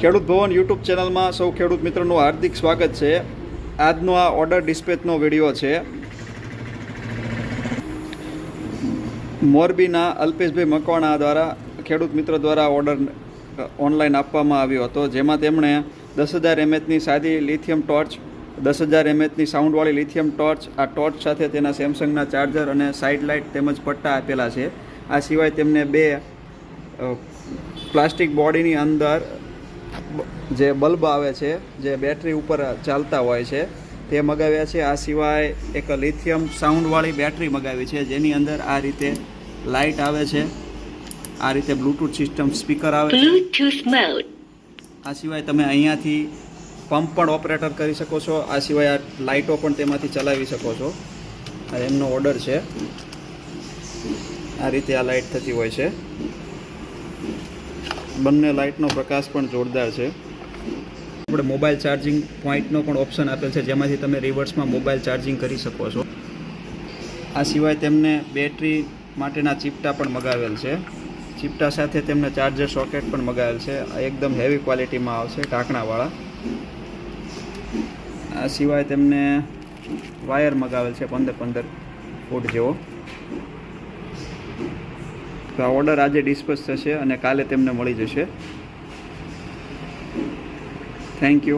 ખેડૂત ભવન યુટ્યુબ ચેનલમાં સૌ ખેડૂત મિત્રોનું હાર્દિક સ્વાગત છે. આજનો આ ઓર્ડર ડિસ્પેચનો વીડિયો છે. મોરબીના અલ્પેશભાઈ મકવાણા દ્વારા ખેડૂત મિત્ર દ્વારા ઓર્ડર ઓનલાઈન આપવામાં આવ્યો હતો. જેમાં તેમણે દસ હજાર એમએચની સાદી લિથિયમ ટોર્ચ, દસ હજાર એમએચની સાઉન્ડવાળી લિથિયમ ટોર્ચ, આ ટોર્ચ સાથે તેના સેમસંગના ચાર્જર અને સાઇડ લાઇટ તેમજ પટ્ટા આપેલા છે. આ સિવાય તેમને બે પ્લાસ્ટિક બોડીની અંદર જે બલ્બ આવે છે જે બેટરી ઉપર ચાલતા હોય છે તે મગાવ્યા છે. આ સિવાય એક લિથિયમ સાઉન્ડવાળી બેટરી મગાવી છે જેની અંદર આ રીતે લાઇટ આવે છે. આ રીતે બ્લૂટૂથ સિસ્ટમ સ્પીકર આવે છે. આ સિવાય તમે અહીંયાથી પંપ પણ ઓપરેટર કરી શકો છો. આ સિવાય આ લાઇટો પણ તેમાંથી ચલાવી શકો છો. આ એમનો ઓર્ડર છે. આ રીતે આ લાઇટ થતી હોય છે. બંને લાઇટનો પ્રકાશ પણ જોરદાર છે. આપણે મોબાઈલ ચાર્જિંગ પોઈન્ટનો પણ ઓપ્શન આપેલ છે, જેમાંથી તમે રિવર્સમાં મોબાઈલ ચાર્જિંગ કરી શકો છો. આ સિવાય તેમને બેટરી માટેના ચીપટા પણ મગાવેલ છે. ચીપટા સાથે તેમને ચાર્જર સોકેટ પણ મગાવેલ છે. આ એકદમ હેવી ક્વોલિટીમાં આવશે, ઢાંકણાવાળા. આ સિવાય તેમને વાયર મગાવેલ છે, પંદર પંદર ફૂટ જેવો. તો આ ઓર્ડર આજે ડિસ્પેચ થશે અને કાલે તેમને મળી જશે. Thank you